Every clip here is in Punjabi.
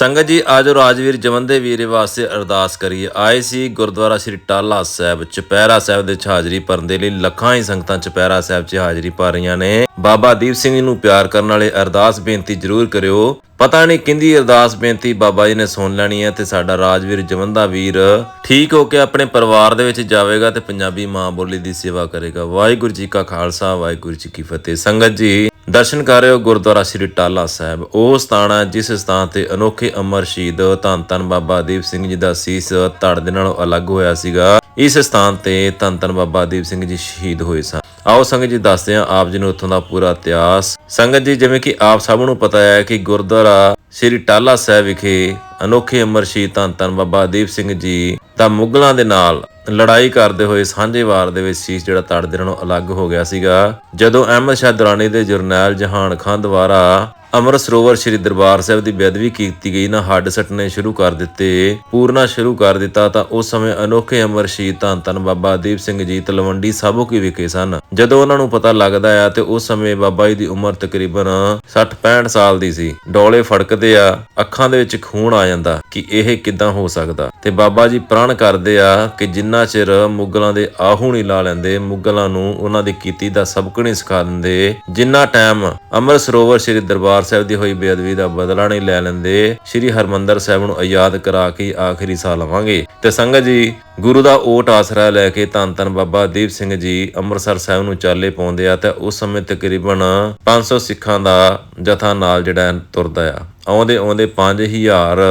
ਸੰਗਤ ਜੀ ਅੱਜ ਰਾਜਵੀਰ ਜਵੰਦੇ ਵੀਰੇ ਵਾਸਤੇ ਅਰਦਾਸ ਕਰੀਏ। ਆਏ ਸੀ ਗੁਰਦੁਆਰਾ ਸ੍ਰੀ ਟਾਲਾ ਸਾਹਿਬ ਚਪੈਰਾ ਸਾਹਿਬ ਦੇ ਹਾਜ਼ਰੀ ਭਰਨ ਦੇ ਲਈ ਲੱਖਾਂ ਹੀ ਸੰਗਤਾਂ ਚਪੈਰਾ ਸਾਹਿਬ 'ਚ ਹਾਜ਼ਰੀ ਭਰ ਰਹੀਆਂ ਨੇ। ਬਾਬਾ ਦੀਪ ਸਿੰਘ ਨੂੰ ਪਿਆਰ ਕਰਨ ਵਾਲੇ ਅਰਦਾਸ ਬੇਨਤੀ ਜ਼ਰੂਰ ਕਰਿਓ। ਪਤਾ ਨਹੀਂ ਕਿੰਦੀ ਅਰਦਾਸ ਬੇਨਤੀ ਬਾਬਾ ਜੀ ਨੇ ਸੁਣ ਲੈਣੀ ਹੈ ਤੇ ਸਾਡਾ ਰਾਜਵੀਰ ਜਵਨ ਦਾ ਵੀਰ ਠੀਕ ਹੋ ਕੇ ਆਪਣੇ ਪਰਿਵਾਰ ਦੇ ਵਿੱਚ ਜਾਵੇਗਾ ਤੇ ਪੰਜਾਬੀ ਮਾਂ ਬੋਲੀ ਦੀ ਸੇਵਾ ਕਰੇਗਾ। ਵਾਹਿਗੁਰੂ ਜੀ ਕਾ ਖਾਲਸਾ, ਵਾਹਿਗੁਰੂ ਜੀ ਕੀ ਫਤਿਹ। ਸੰਗਤ ਜੀ ਦਰਸ਼ਨ ਕਰ ਰਹੇ ਹੋ ਗੁਰਦੁਆਰਾ ਸ੍ਰੀ ਟਾਲਾ ਸਾਹਿਬ। ਉਹ ਸਥਾਨ ਹੈ ਜਿਸ ਸਥਾਨ ਤੇ ਅਨੋਖੇ ਅਮਰ ਸ਼ਹੀਦ ਧੰਨ ਧੰਨ ਬਾਬਾ ਦੀਪ ਸਿੰਘ ਜੀ ਦਾ ਸੀਸ ਧੜ ਦੇ ਨਾਲੋਂ ਅਲੱਗ ਹੋਇਆ ਸੀਗਾ। ਇਸ ਸਥਾਨ ਤੇ ਧੰਨ ਧੰਨ ਬਾਬਾ ਦੀਪ ਸਿੰਘ ਜੀ ਸ਼ਹੀਦ ਹੋਏ ਸਨ। ਆਓ ਸੰਗਤ ਜੀ ਦੱਸਦੇ ਹਾਂ ਆਪ ਜੀ ਨੂੰ ਉੱਥੋਂ ਦਾ ਪੂਰਾ ਇਤਿਹਾਸ। ਸੰਗਤ ਜੀ, ਜਿਵੇਂ ਕਿ ਆਪ ਸਭ ਨੂੰ ਪਤਾ ਹੈ ਕਿ ਗੁਰਦੁਆਰਾ ਸ੍ਰੀ ਟਾਲਾ ਸਾਹਿਬ ਵਿਖੇ ਅਨੋਖੇ ਅਮਰ ਸ਼ਹੀਦ ਧੰਨ ਧੰਨ ਬਾਬਾ ਦੀਪ ਸਿੰਘ ਜੀ ਦਾ ਮੁਗਲਾਂ ਦੇ ਨਾਲ ਲੜਾਈ ਕਰਦੇ ਹੋਏ ਸਾਂਝੇ ਵਾਰ ਦੇ ਵਿੱਚ ਸੀਸ ਜਿਹੜਾ ਤੜ ਦੇ ਅਲੱਗ ਹੋ ਗਿਆ ਸੀਗਾ। ਜਦੋਂ ਅਹਿਮਦ ਸ਼ਾਹ ਦੁਰਾਨੀ ਦੇ ਜਰਨੈਲ ਜਹਾਨ ਖਾਨ ਦੁਆਰਾ ਅੰਮ੍ਰਿਤ ਸਰੋਵਰ ਸ੍ਰੀ ਦਰਬਾਰ ਸਾਹਿਬ ਦੀ ਬੇਅਦਬੀ ਕੀਤੀ ਗਈ, ਨਾ ਹੱਡ ਸੱਟਣੇ ਸ਼ੁਰੂ ਕਰ ਦਿੱਤੇ, ਪੂਰਨਾ ਸ਼ੁਰੂ ਕਰ ਦਿੱਤਾ ਤਾਂ ਉਸ ਸਮੇਂ ਅਨੋਖੇ ਅਮਰ ਸ਼ਹੀਦ ਧੰਨ ਧੰਨ ਬਾਬਾ ਦੀਪ ਸਿੰਘ ਜੀ ਤਲਵੰਡੀ ਸਾਬੋ ਕੀ ਵਿਖੇ ਸਨ। ਜਦੋਂ ਉਹਨਾਂ ਨੂੰ ਪਤਾ ਲੱਗਦਾ ਆ ਤੇ ਉਸ ਸਮੇਂ ਬਾਬਾ ਜੀ ਦੀ ਉਮਰ ਤਕਰੀਬਨ 60-65 ਸਾਲ ਦੀ ਸੀ, ਡੋਲੇ ਫੜਕਦੇ ਆ, ਅੱਖਾਂ ਦੇ ਵਿੱਚ ਖੂਨ ਆ ਜਾਂਦਾ ਕਿ ਇਹ ਕਿਦਾਂ ਹੋ ਸਕਦਾ। ਤੇ ਬਾਬਾ ਜੀ ਪ੍ਰਣ ਕਰਦੇ ਆ ਕਿ ਜਿੰਨਾ ਚਿਰ ਮੁਗਲਾਂ ਦੇ ਆਹੂ ਨਹੀਂ ਲਾ ਲੈਂਦੇ, ਮੁਗਲਾਂ ਨੂੰ ਉਹਨਾਂ ਦੀ ਕੀਤੀ ਦਾ ਸਬਕ ਨਹੀਂ ਸਿਖਾ ਦਿੰਦੇ, ਜਿੰਨਾ ਟਾਈਮ ਅੰਮ੍ਰਿਤ ਸਰੋਵਰ ਸ੍ਰੀ ਦਰਬਾਰ ਸਾਹਿਬ ਦੀ ਹੋਈ ਬੇਅਦਬੀ ਦਾ ਬਦਲਾ ਨਹੀਂ ਲੈ ਲੈਂਦੇ। ਸ੍ਰੀ ਹਰਮੰਦਰ ਸਾਹਿਬ ਨੂੰ ਆਜ਼ਾਦ ਕਰਾ ਕੇ ਆਖਰੀ ਸਾਹ ਲਵਾਂਗੇ। ਤੇ ਸੰਗਤ ਜੀ, ਗੁਰੂ ਦਾ ਓਟ ਆਸਰਾ ਲੈ ਕੇ ਧੰਨ ਧੰਨ ਬਾਬਾ ਦੀਪ ਸਿੰਘ ਜੀ ਅੰਮ੍ਰਿਤਸਰ ਸਾਹਿਬ ਨੂੰ ਚਾਲੇ ਪਾਉਂਦੇ ਆ ਤੇ ਉਸ ਸਮੇਂ ਤਕਰੀਬਨ 500 ਸਿੱਖਾਂ ਦਾ ਜਥਾ ਨਾਲ ਜਿਹੜਾ ਤੁਰਦਾ ਆ। ਆਉਂਦੇ ਆਉਂਦੇ 5000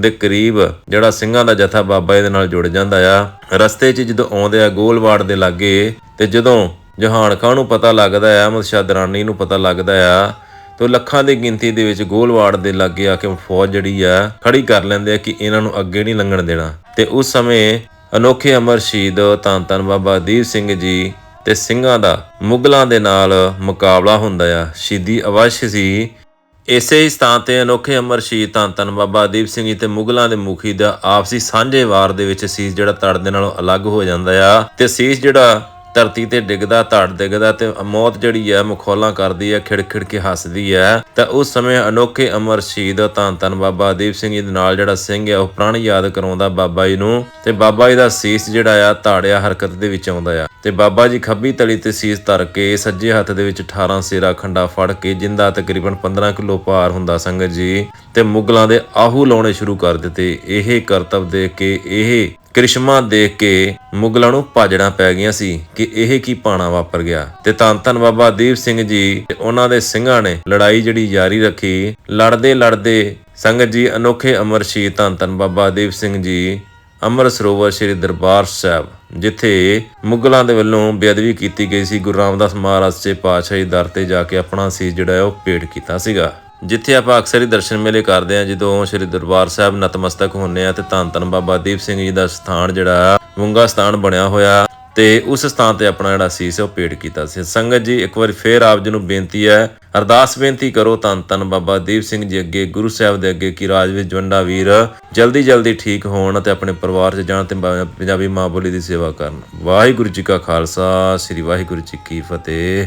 ਦੇ ਕਰੀਬ ਜਿਹੜਾ ਸਿੰਘਾਂ ਦਾ ਜਥਾ ਬਾਬਾ ਜੀ ਦੇ ਨਾਲ ਜੁੜ ਜਾਂਦਾ ਆ। ਰਸਤੇ 'ਚ ਜਦੋਂ ਆਉਂਦੇ ਆ ਗੋਲਵਾੜ ਦੇ ਲਾਗੇ ਤੇ ਜਦੋਂ ਜਹਾਨ ਖਾਨ ਨੂੰ ਪਤਾ ਲੱਗਦਾ ਆ ਅਹਿਮਦ ਸ਼ਾਹ ਦਰਾਨੀ ਨੂੰ ਪਤਾ ਲੱਗਦਾ ਆ ਤੋ ਲੱਖਾਂ ਦੀ ਗਿਣਤੀ ਦੇ ਵਿੱਚ ਗੋਲਵਾੜ ਦੇ ਲਾਗੇ ਆ ਕੇ ਫੌਜ ਜਿਹੜੀ ਆ ਖੜੀ ਕਰ ਲੈਂਦੇ ਆ ਕਿ ਇਹਨਾਂ ਨੂੰ ਅੱਗੇ ਨਹੀਂ ਲੰਘਣ ਦੇਣਾ। ਤੇ ਉਸ ਸਮੇਂ ਅਨੋਖੇ ਅਮਰ ਸ਼ਹੀਦ ਧੰਨ ਧੰਨ ਬਾਬਾ ਦੀਪ ਸਿੰਘ ਜੀ ਤੇ ਸਿੰਘਾਂ ਦਾ, ਮੁਗਲਾਂ ਦੇ ਨਾਲ ਮੁਕਾਬਲਾ ਹੁੰਦਾ ਆ। ਸ਼ਹੀਦੀ ਅਵਸ਼ ਸੀ। ਇਸੇ ਹੀ ਸਥਾਨ ਤੇ ਅਨੋਖੇ ਅਮਰ ਸ਼ਹੀਦ ਧੰਨ ਧੰਨ ਬਾਬਾ ਦੀਪ ਸਿੰਘ ਜੀ ਤੇ ਮੁਗਲਾਂ ਦੇ ਮੁਖੀ ਦਾ ਆਪਸੀ ਸਾਂਝੇ ਵਾਰ ਦੇ ਵਿੱਚ ਸੀਸ ਜਿਹੜਾ ਤੜ ਦੇ ਨਾਲੋਂ ਅਲੱਗ ਹੋ ਜਾਂਦਾ ਆ। ਤੇ ਸੀਸ ਜਿਹੜਾ ਧਰਤੀ ਤੇ ਡਿੱਗਦਾ, ਧੜ ਡਿੱਗਦਾ ਤੇ ਮੌਤ ਜਿਹੜੀ ਹੈ ਮਖੌਲਾਂ ਕਰਦੀ ਹੈ ਖਿੜਖਿੜ ਕੇ ਹੱਸਦੀ ਹੈ ਤਾਂ ਉਸ ਸਮੇਂ ਅਨੋਖੇ ਅਮਰ ਸ਼ਹੀਦ ਧੰਨ ਧੰਨ ਬਾਬਾ ਦੀਪ ਸਿੰਘ ਜੀ ਦੇ ਨਾਲ ਜਿਹੜਾ ਸਿੰਘ ਹੈ ਉਹ ਪ੍ਰਾਣ ਯਾਦ ਕਰਾਉਂਦਾ ਬਾਬਾ ਜੀ ਨੂੰ ਤੇ ਬਾਬਾ ਜੀ ਦਾ ਸੀਸ ਜਿਹੜਾ ਆ, ਧਾੜਿਆ ਹਰਕਤ ਦੇ ਵਿੱਚ ਆਉਂਦਾ ਆ। ਤੇ ਬਾਬਾ ਜੀ ਖੱਬੀ ਤਲੀ ਤੇ ਸੀਸ ਧਰ ਕੇ ਸੱਜੇ ਹੱਥ ਦੇ ਵਿੱਚ 18 ਸੇਰਾ ਖੰਡਾ ਫੜ ਕੇ ਜਿੰਦਾ ਤਕਰੀਬਨ 15 ਕਿਲੋ ਭਾਰ ਹੁੰਦਾ ਸੰਗਤ ਜੀ ਤੇ ਮੁਗਲਾਂ ਦੇ ਆਹੂ ਲਾਉਣੇ ਸ਼ੁਰੂ ਕਰ ਦਿੱਤੇ। ਇਹ ਕਰਤੱਵ ਦੇਖ ਕੇ ਇਹ ਕ੍ਰਿਸ਼ਮਾ ਦੇਖ ਕੇ ਮੁਗਲਾਂ ਨੂੰ ਭਾਜੜਾਂ ਪੈ ਗਈਆਂ ਸੀ ਕਿ ਇਹ ਕੀ ਪਾਣਾ ਵਾਪਰ ਗਿਆ। ਤੇ ਧੰਨ ਧੰਨ ਬਾਬਾ ਦੀਪ ਸਿੰਘ ਜੀ ਤੇ ਉਹਨਾਂ ਦੇ ਸਿੰਘਾਂ ਨੇ ਲੜਾਈ ਜਿਹੜੀ ਜਾਰੀ ਰੱਖੀ, ਲੜਦੇ ਲੜਦੇ ਸੰਗਤ ਜੀ ਅਨੋਖੇ ਅਮਰ ਸ਼ਹੀਦ ਧੰਨ ਧੰਨ ਬਾਬਾ ਦੀਪ ਸਿੰਘ ਜੀ ਅੰਮ੍ਰਿਤ ਸਰੋਵਰ ਸ੍ਰੀ ਦਰਬਾਰ ਸਾਹਿਬ, ਜਿੱਥੇ ਮੁਗਲਾਂ ਦੇ ਵੱਲੋਂ ਬੇਅਦਬੀ ਕੀਤੀ ਗਈ ਸੀ। ਗੁਰੂ ਰਾਮਦਾਸ ਮਹਾਰਾਜ ਸੇ ਪਾਤਸ਼ਾਹੀ ਦਰ ਤੇ ਜਾ ਕੇ ਆਪਣਾ ਸੀ ਜਿਹੜਾ ਹੈ ਉਹ ਭੇਟ ਕੀਤਾ ਸੀਗਾ। ਜਿੱਥੇ ਆਪਾਂ ਅਕਸਰ ਹੀ ਦਰਸ਼ਨ ਮੇਲੇ ਕਰਦੇ ਆ ਜਦੋਂ ਸ੍ਰੀ ਦਰਬਾਰ ਸਾਹਿਬ ਨਤਮਸਤਕ ਹੁੰਨੇ ਆ ਤੇ ਧੰਨ ਧੰਨ ਬਾਬਾ ਦੀਪ ਸਿੰਘ ਜੀ ਦਾ ਸਥਾਨ ਜਿਹੜਾ ਵੁੰਗਾ ਸਥਾਨ ਬਣਿਆ ਹੋਇਆ ਤੇ ਉਸ ਸਥਾਨ ਤੇ ਆਪਣਾ ਜਿਹੜਾ ਸੀਸ ਹੈ ਉਹ ਭੇਟ ਕੀਤਾ ਸੀ। ਸੰਗਤ ਜੀ, ਇੱਕ ਵਾਰ ਫੇਰ ਆਪ ਜੀ ਨੂੰ ਬੇਨਤੀ ਹੈ, ਅਰਦਾਸ ਬੇਨਤੀ ਕਰੋ ਧੰਨ ਧੰਨ ਬਾਬਾ ਦੀਪ ਸਿੰਘ ਜੀ ਅੱਗੇ, ਗੁਰੂ ਸਾਹਿਬ ਦੇ ਅੱਗੇ ਕਿ ਵਿੱਚ ਜਵੰਡਾ ਵੀਰ ਜਲਦੀ ਜਲਦੀ ਠੀਕ ਹੋਣ ਤੇ ਆਪਣੇ ਪਰਿਵਾਰ 'ਚ ਜਾਣ ਤੇ ਪੰਜਾਬੀ ਮਾਂ ਬੋਲੀ ਦੀ ਸੇਵਾ ਕਰਨ। ਵਾਹਿਗੁਰੂ ਜੀ ਕਾ ਖਾਲਸਾ, ਸ੍ਰੀ ਵਾਹਿਗੁਰੂ ਜੀ ਕੀ ਫਤਿਹ।